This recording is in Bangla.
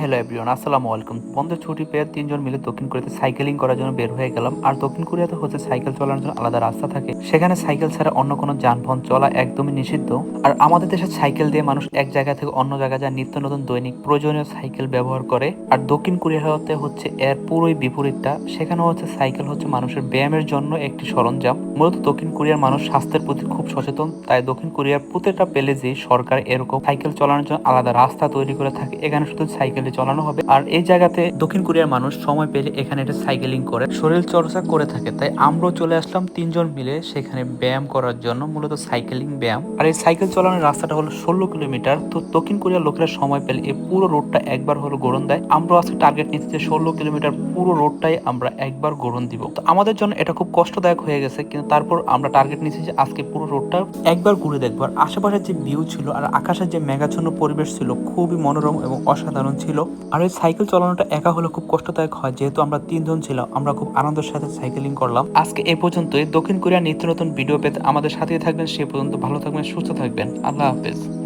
হ্যালো এভরিওয়ান, আসসালামু আলাইকুম। বন্ধের, ছুটি পেয়ে তিনজন মিলে দক্ষিণ কোরিয়াতে সাইকেলিং করার জন্য বের হয়ে গেলাম। আর দক্ষিণ কোরিয়াতে হচ্ছে সাইকেল চালানোর জন্য আলাদা রাস্তা থাকে। সেখানে সাইকেল ছাড়া অন্য কোনো যানবাহন চলা একদমই নিষিদ্ধ। আর আমাদের দেশে সাইকেল দিয়ে মানুষ এক জায়গা থেকে অন্য জায়গায় যায়, নিত্য নতুন দৈনিক প্রয়োজনীয় সাইকেল ব্যবহার করে। আর দক্ষিণ কোরিয়াতে হচ্ছে এর পুরোই বিপরীতটা। সেখানে হচ্ছে সাইকেল হচ্ছে মানুষের ব্যায়ামের জন্য একটি সরঞ্জাম। মূলত দক্ষিণ কোরিয়ার মানুষ স্বাস্থ্যের প্রতি খুব সচেতন, তাই দক্ষিণ কোরিয়ার প্রত্যেকটা পেলেজে সরকার এরকম সাইকেল চালানোর জন্য আলাদা রাস্তা তৈরি করে থাকে। এখানে শুধু সাইকেলে চালানো হবে। আর এই জায়গাতে দক্ষিণ কোরিয়ার মানুষ সময় পেলে এখানে এটা সাইকেলিং করে, শরীর চর্চা করে থাকে। তাই আমরাও চলে আসলাম তিনজন মিলে সেখানে ব্যায়াম করার জন্য, মূলত সাইকেলিং ব্যায়াম। আর এই সাইকেল চালানোর রাস্তাটা হলো ষোলো কিলোমিটার। তো দক্ষিণ কোরিয়ার লোকেরা সময় পেলে এই পুরো রোডটা একবার হলো গড়ন দেয়। আমরা আজকে টার্গেট নিচ্ছি যে ষোলো কিলোমিটার পুরো রোডটাই আমরা একবার গড়ন দিব। তো আমাদের জন্য এটা খুব কষ্টদায়ক হয়ে গেছে, কিন্তু তারপর আমরা টার্গেট নিচ্ছি যে আজকে পুরো রোডটা একবার ঘুরে দেখব। আর আশেপাশের যে ভিউ ছিল আর আকাশের যে মেঘাচ্ছন্ন পরিবেশ ছিল খুবই মনোরম এবং অসাধারণ ছিল। আর এই সাইকেল চালানোটা একা হলে খুব কষ্টদায়ক হয়। যেহেতু আমরা তিনজন ছিলাম, আমরা খুব আনন্দের সাথে সাইকেলিং করলাম। আজকে এ পর্যন্তই। দক্ষিণ কোরিয়ার নিত্য নতুন ভিডিও পেতে আমাদের সাথেই থাকবেন। সে পর্যন্ত ভালো থাকবেন, সুস্থ থাকবেন। আল্লাহ হাফেজ।